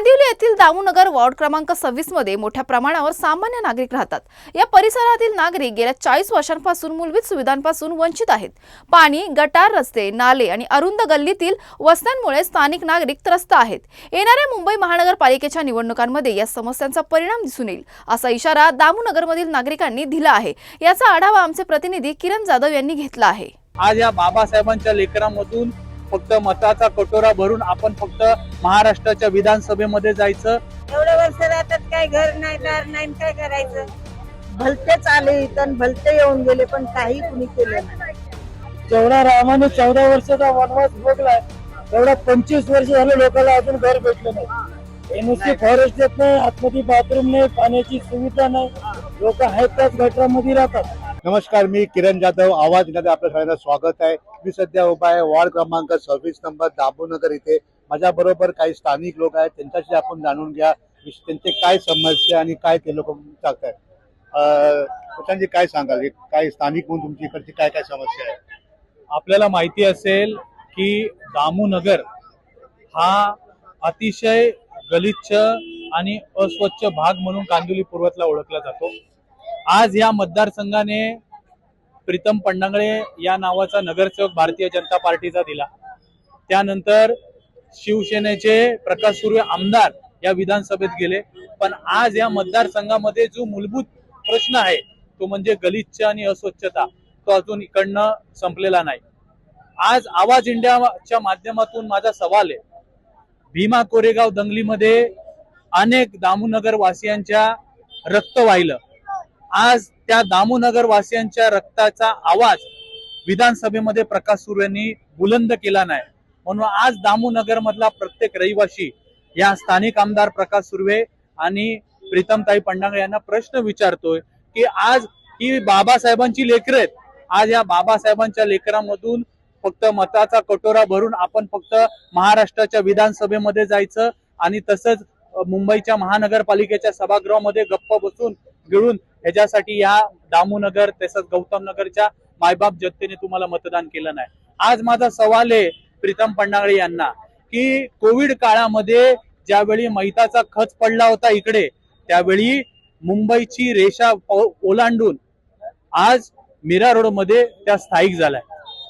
कांदिवली येथील दामूनगर वॉर्ड क्रमांक सव्वीसमध्ये मोठ्या प्रमाणावर सामान्य नागरिक राहतात. या परिसरातील नागरिक गेल्या चाळीस वर्षांपासून मूलभूत सुविधांपासून वंचित आहेत. पाणी गटार रस्ते नाले आणि अरुंद गल्लीतील वस्त्यांमुळे स्थानिक नागरिक त्रस्त आहेत. येणाऱ्या मुंबई महानगरपालिकेच्या निवडणुकांमध्ये या समस्यांचा परिणाम दिसून येईल असा इशारा दामूनगरमधील नागरिकांनी दिला आहे. याचा आढावा आमचे प्रतिनिधी किरण जाधव यांनी घेतला आहे. आज या बाबासाहेबांच्या लेकरामधून फक्त मताचा कटोरा भरून आपण फक्त महाराष्ट्राच्या विधानसभेमध्ये जायचं. एवढं वर्ष राहतात काय घर नाही दार नाही काय करायचं? भलतेच आले इथं भलते येऊन गेले पण काही कुणी केलं नाही. जेवढा रामाने चौदा वर्षाचा वनवास भोगलाय तेवढा पंचवीस वर्ष झालं लोकांना अजून घर भेटलं नाही. नुसते फॉरेस्ट येत नाही आतमध्ये बाथरूम नाही पाण्याची सुविधा नाही. लोक आहेत त्याच गटरामध्ये राहतात. नमस्कार मी किरण जाधव आवाजमध्ये आपल्या सगळ्यांचं स्वागत आहे. मी सध्या उभा आहे. वॉर्ड क्रमांक सव्वीस नंबर दामोनगर इथे. माझ्या बरोबर काही स्थानिक लोक आहेत. त्यांच्याशी आपण जाणून घ्या. त्यांचे काय समस्या आणि काय ते लोक चालत आहेत त्यांची काय सांगाल? काय स्थानिक म्हणून तुमची इकडची काय काय समस्या आहे आपल्याला माहिती असेल की दामूनगर हा अतिशय गलिच्छ आणि अस्वच्छ भाग म्हणून कांदिवली पूर्वतला ओळखला जातो. आज या मतदारसंघाने प्रीतम पंडांगळे या नावाचा नगरसेवक भारतीय जनता पार्टीचा दिला. त्यानंतर शिवसेनेचे प्रकाश सुर्वे आमदार या विधानसभेत गेले. पण आज या मतदारसंघामध्ये जो मूलभूत प्रश्न आहे तो म्हणजे गलिच्छ आणि अस्वच्छता तो अजून इकडनं संपलेला नाही. आज आवाज इंडियाच्या माध्यमातून माझा सवाल आहे. भीमा कोरेगाव दंगलीमध्ये अनेक दामूनगर वासियांच्या रक्त वाहिलं. आज त्या दामोनगर वासियांच्या रक्ताचा आवाज विधानसभेमध्ये प्रकाश यांनी बुलंद केला नाही. म्हणून आज दामोनगर मधला प्रत्येक रहिवासी या स्थानिक आमदार प्रकाश सुर्वे आणि प्रीतमताई पंडांगळे यांना प्रश्न विचारतोय की आज ही बाबासाहेबांची लेकरं आहेत. आज या बाबासाहेबांच्या लेकरामधून फक्त मताचा कटोरा भरून आपण फक्त महाराष्ट्राच्या विधानसभेमध्ये जायचं आणि तसंच मुंबईच्या महानगरपालिकेच्या सभागृहामध्ये गप्प बसून गिळून ह्याच्यासाठी या दामूनगर तसंच गौतम नगरच्या मायबाप जनतेने तुम्हाला मतदान केलं नाही. आज माझा सवाल आहे प्रीतम पंडागळे यांना की कोविड काळामध्ये ज्यावेळी मैताचा खच पडला होता इकडे त्यावेळी मुंबईची रेषा ओलांडून आज मीरा रोडमध्ये त्या स्थायिक झाल्या.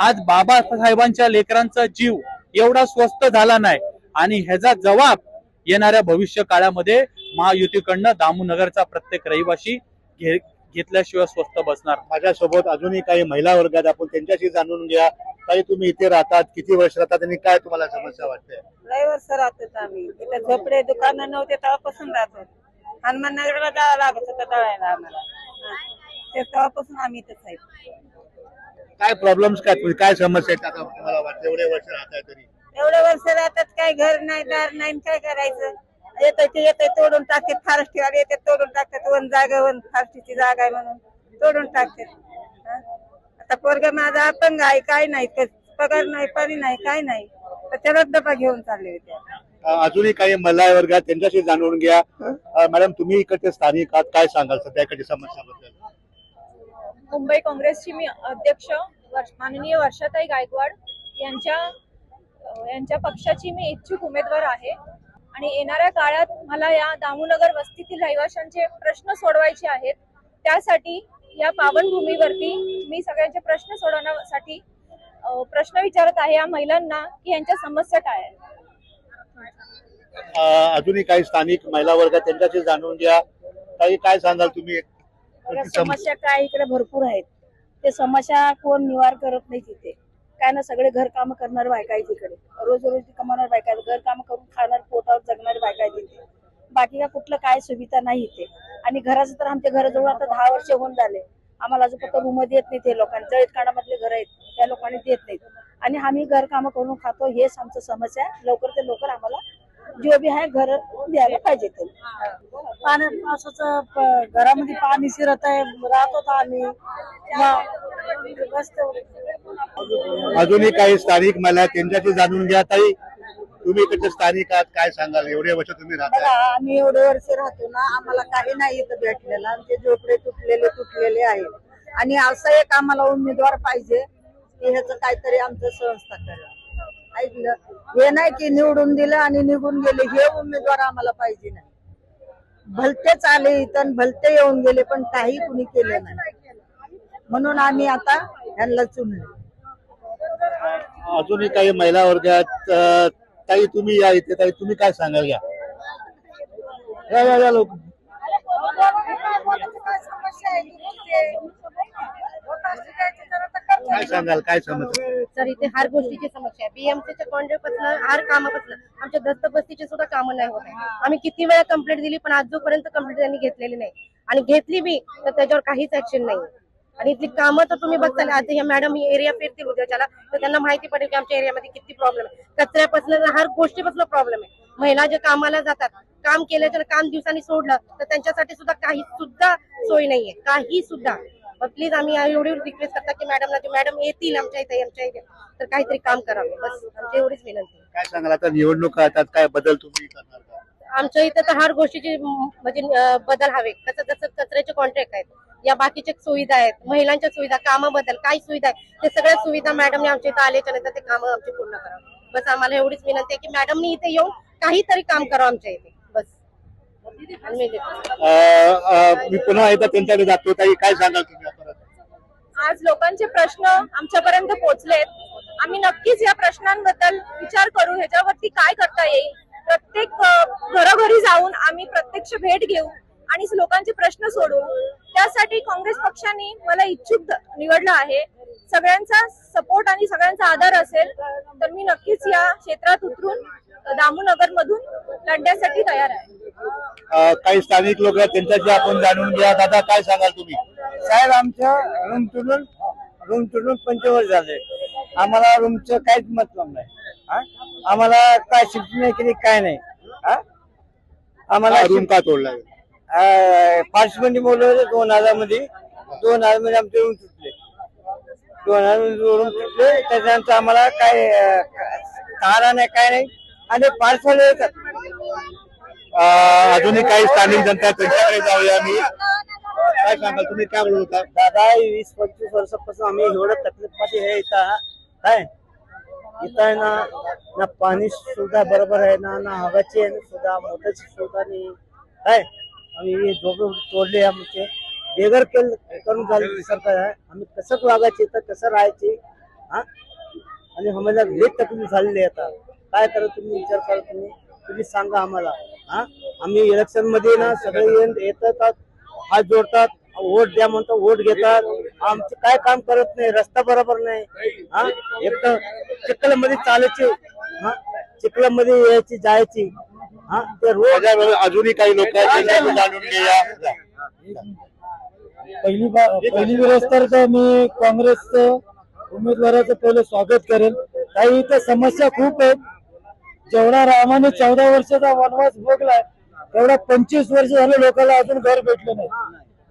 आज बाबासाहेबांच्या लेकरांचा जीव एवढा स्वस्त झाला नाही आणि ह्याचा जबाब येणाऱ्या भविष्य काळामध्ये महायुतीकडनं दामूनगरचा प्रत्येक रहिवासी घे घेतल्याशिवाय स्वस्त बसणार. माझ्यासोबत अजूनही काही महिला वर्ग आहेत. आपण त्यांच्याशी जाणून घ्या काही तुम्ही इथे राहतात. किती वर्ष राहतात आणि काय तुम्हाला समस्या वाटते? लय वर्ष राहतात आम्ही. तिथे झोपडे दुकानं नव्हते तेव्हापासून राहतो. हनुमान नगरला जावं लागत होतं दळायला आम्हाला. हा. ते तेव्हापासून आम्ही इथंच आहे. काय प्रॉब्लेम्स काय? तुम्ही काय समस्या आहेत? आता तुम्हाला वाटतं एवढे वर्ष राहत आहे तरी. एवढं वर्ष राहतात काय घर नाही दार नाही काय करायचं? येतंय ते येतंय तोडून टाकतात फारस्टीवाले येते तोडून टाकतात. वन जागा वन फारस्टीची जागा आहे म्हणून तोडून टाकतात. हा? आता पोरगा माझा अपंग आहे काय नाही क- पगार नाही पाणी नाही काय नाही. तर त्यालाच डबा घेऊन चालले होते. अजूनही काही महिला वर्ग आहेत त्यांच्याशी जाणून घ्या. मॅडम तुम्ही इकडचे स्थानिक आहात काय सांगाल सध्या इकडची समस्याबद्दल? मुंबई काँग्रेसची मी अध्यक्ष वर्ष- माननीय वर्षाताई गायकवाड यांच्या यांच्या पक्षाची मी इच्छुक उमेदवार आहे. आणि येणाऱ्या काळात मला या दामूनगर वस्तीतील रहिवाशांचे प्रश्न सोडवायचे आहेत. त्यासाठी या पावनभूमीवरती मी सगळ्यांचे प्रश्न सोडवण्यासाठी प्रश्न विचारत आहे या महिलांना की यांच्या समस्या काय आहेत. अजूनही काही स्थानिक महिला वर्ग आहेत त्यांच्याशी जाणून घ्या. काही काय सांगाल तुम्ही? समस्या काय इकडे भरपूर आहेत. ते समस्या कोण निवार करत नाही तिथे. काय ना सगळे घर काम करणार बायका आहेत तिकडे रोज रोज कमावणार बायका आहेत. घर काम करून खाणार पोटावर जगणार बायका आहे तिथे बाकी का कुठलं काय सुविधा नाही इथे. आणि घराचं तर आमच्या घराजवळ आता दहा वर्ष होऊन झाले. आम्हाला अजून फक्त रूम देत नाही ते लोकांनी. जळीत काडामधले घर आहेत त्या लोकांनी देत नाहीत. आणि आम्ही घर काम करून खातो हेच आमचं समस्या आहे. लवकर ते लवकर आम्हाला जो बी आहे घर द्यायला पाहिजे ते. पाण्या पावसाचं घरामध्ये पाणी शिरत आहे राहत होता आम्ही. अजूनही काही स्थानिक आहेत त्यांच्याशी जाणून घ्या ताई. तुम्ही इकडचे स्थानिक आहात काय सांगाल? एवढे वर्ष तुम्ही राहता. आम्ही एवढे वर्ष राहतो ना आम्हाला काही नाही इथं भेटलेलं. आमचे झोपडे तुटलेले तुटलेले आहेत. आणि असं एक आम्हाला उमेदवार पाहिजे की ह्याचं काहीतरी आमचं संस्था करेल ऐकलं हे नाही की निवडून दिलं आणि निघून गेले हे उमेदवार आम्हाला पाहिजे नाही. भलतेच आले इथं भलते येऊन गेले पण काही कुणी केलं नाही. म्हणून आम्ही आता यांना चुनलो. अजूनही काही महिला वर्ग आहेत अं, ताई तुम्ही या इथे ताई तुम्ही काय सांगाल घ्या या या या लोक काय सांगाल काय समस्या सर इथे हर गोष्टीची समस्या आहे. बीएमसीच्या कॉन्ट्रॅक्टपासून हर कामापासून आमच्या दस्तबस्तीची सुद्धा कामं नाही होत आहे आम्ही किती वेळा कंप्लेंट दिली पण आजोपर्यंत कंप्लेंट त्यांनी घेतलेली नाही. आणि घेतली बी तर त्याच्यावर काहीच ऍक्शन नाही. आणि इथली कामं तर तुम्ही बघताल आता ह्या मॅडम एरिया फिरतील उद्याच्याला तर त्यांना माहिती पडेल की आमच्या एरियामध्ये किती प्रॉब्लेम आहे. कचऱ्यापासून हर गोष्टीपासून प्रॉब्लेम आहे. महिला जे कामाला जातात काम केल्याच्या काम दिवसांनी सोडलं तर त्यांच्यासाठी सुद्धा काही सुद्धा सोय नाहीये. काही सुद्धा. प्लीज आम्ही एवढी रिक्वेस्ट करता की मॅडमला जे मॅडम येतील आमच्या इथे आमच्या इथे तर काहीतरी काम करावे. बस आमची एवढीच विनंती आहे. काय सांगाल? आता निवडणुका येतात काय बदल तुम्ही करणार का? आमच्या इथं तर हर गोष्टीची म, म्हणजे अं, बदल हवे. कसं जसं कचऱ्याचे कॉन्ट्रॅक्ट आहेत या बाकीच्या सुविधा आहेत महिलांच्या सुविधा कामाबद्दल काय सुविधा आहे ते सगळ्या सुविधा मॅडमने आमच्या इथं आल्याच्यानंतर ते कामं आमची पूर्ण करावं. बस आम्हाला एवढीच विनंती आहे की मॅडमनी इथे येऊन काहीतरी काम करावं आमच्या इथे. मी पुन्हा एकदा त्यांच्याकडे जातो. ताई काय सांगाल तुम्ही? आज लोकांचे प्रश्न आमच्यापर्यंत पोहोचलेत आम्ही नक्कीच या प्रश्नांबद्दल विचार करू. ह्याच्यावरती काय करता येईल? प्रत्येक घरोघरी जाऊन आम्ही प्रत्यक्ष भेट घेऊ आणि लोकांचे प्रश्न सोडवू. त्यासाठी काँग्रेस पक्षाने मला इच्छुक निवडलं आहे. सगळ्यांचा सपोर्ट आणि सगळ्यांचा आदर असेल तर मी नक्कीच या क्षेत्रात उतरून दामूनगर मधून लढण्यासाठी तयार आहे. काही स्थानिक लोक आहेत त्यांच्याशी आपण जाणून घ्या. दादा काय सांगाल तुम्ही? साहेब आमच्या रूम तुडून रूम तुडून पंचवर्ष झाले. आम्हाला रूमचं काहीच मतलब नाही. हा? आम्हाला काय शिफ्ट नाही केली काय नाही. हा? आम्हाला रूम का तोडला फार्स्टमध्ये बोलवले दोन हजारमध्ये दोन हजारमध्ये आमचे रूम तुटले. दोन हजार रूम तुटले त्याच्यानंतर आम्हाला काय अं, तारा नाही काय नाही. आणि पार्सल येतात. अजूनही काही स्थानिक जनता त्यांच्याकडे जाऊया मी काय सांगाल तुम्ही? काय बोलत होता? दादा वीस पंचवीस वर्षापासून आम्ही एवढं तकलीफमध्ये आहे इथं. काय? इथं आहे ना ना पाणी सुद्धा बरोबर आहे ना ना हवाची आहे ना सुद्धा मोठ्याची सुद्धा नाही. काय? आम्ही झोपे तोडले आमचे. बेगर केल करून झाले सरकार. आहे आम्ही कसं वागायचे तर कसं राहायचे? हा? आणि आम्हाला लेट तकलीफ झालेली आहे आता. काय करा तुम्ही? विचार करा तुम्ही. तुम्ही सांगा आम्हाला. आम्ही इलेक्शनमध्ये ना सगळे येतात हात जोडतात वोट द्या म्हणतो वोट घेतात. आमचे काय काम करत नाही रस्ता बरोबर नाही. हा? एक तर चिखलामध्ये चालायचे हा? चिखलामध्ये यायची जायची. हा? ते माझ्याबरोबर अजूनही काही लोक जाणून घेऊया. पहिली पहिली वेळेस तर मी काँग्रेस उमेदवाराचं पहिलं स्वागत करेल. काही इथं समस्या खूप आहेत. जेवढा रामाने चौदा वर्षाचा वनवास भोगलाय तेवढा पंचवीस वर्ष झाले लोकांना अजून घर भेटलं नाही.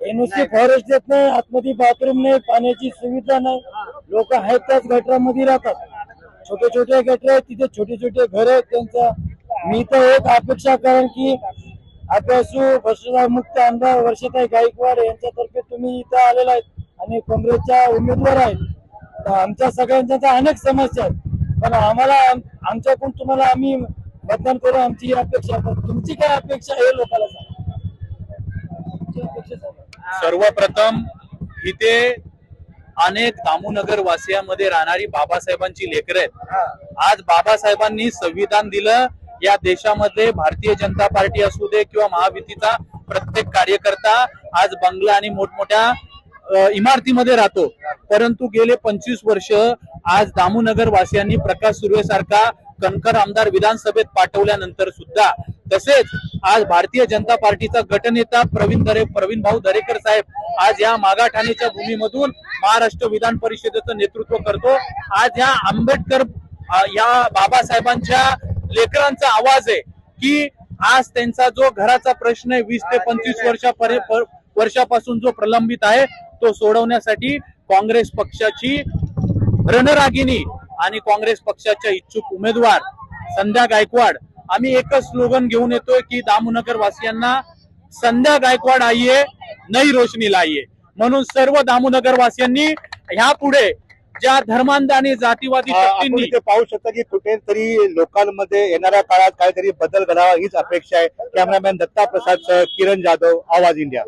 हे नुसती फॉरेस्ट देत नाही आतमध्ये बाथरूम नाही पाण्याची सुविधा नाही. लोक आहेत त्याच गटरामध्ये राहतात. छोटे छोटे गटर आहेत तिथे छोटे छोटे घर आहेत त्यांचा. मी तर एक अपेक्षा करेन की अभ्यासू भ्रष्टाचार मुक्त आमदार वर्षताई गायकवाड यांच्यातर्फे तुम्ही इथं आलेला आहेत आणि काँग्रेसच्या उमेदवार आहेत. आमच्या सगळ्यांच्या अनेक समस्या आहेत. पण आम्हाला आम- आमच्याकडून तुम्हाला आम्ही मतदान करू आमची अपेक्षा तुमची काय अपेक्षा आहे हे लोकांना सांगा. सर्वप्रथम इथे अनेक दामूनगर वासियामध्ये राहणारी बाबासाहेबांची लेकरं आहेत. आज बाबासाहेबांनी संविधान दिलं या देशामध्ये भारतीय जनता पार्टी असू दे किंवा महायुतीचा प्रत्येक कार्यकर्ता आज बंगला आणि मोठमोठ्या इमारतीमध्ये राहतो. परंतु गेले पंचवीस वर्ष आज दामूनगर वासियांनी प्रकाश सुर्वे सारखा कणकर आमदार विधानसभेत पाठवल्यानंतर सुद्धा तसेच आज भारतीय जनता पार्टीचा गटनेता प्रवीण दरे प्रवीण भाऊ दरेकर साहेब आज या मागाठाणेच्या भूमीमधून महाराष्ट्र विधान परिषदेचं नेतृत्व करतो. आज या आंबेडकर या बाबासाहेबांच्या लेकरांचा आवाज आहे की आज त्यांचा जो घराचा प्रश्न आहे वीस ते पंचवीस वर्षापर्यंत वर्षापासून जो प्रलंबित आहे तो सोडवण्यासाठी काँग्रेस पक्षाची रणरागिणी आणि काँग्रेस पक्षाच्या इच्छुक उमेदवार संध्या गायकवाड. आम्ही एकच स्लोगन घेऊन येतोय की दामोनगर वासियांना संध्या गायकवाड आईये नई रोशनी लाईये. म्हणून सर्व दामोनगर वासियांनी ह्या पुढे ज्या धर्मांध आणि जातीवादी शक्तींनी पाहू शकता की कुठेतरी लोकांमध्ये येणाऱ्या काळात काहीतरी बदल घडावा हीच अपेक्षा आहे. कॅमेरामॅन दत्ता प्रसाद सह किरण जाधव आवाज इंडिया.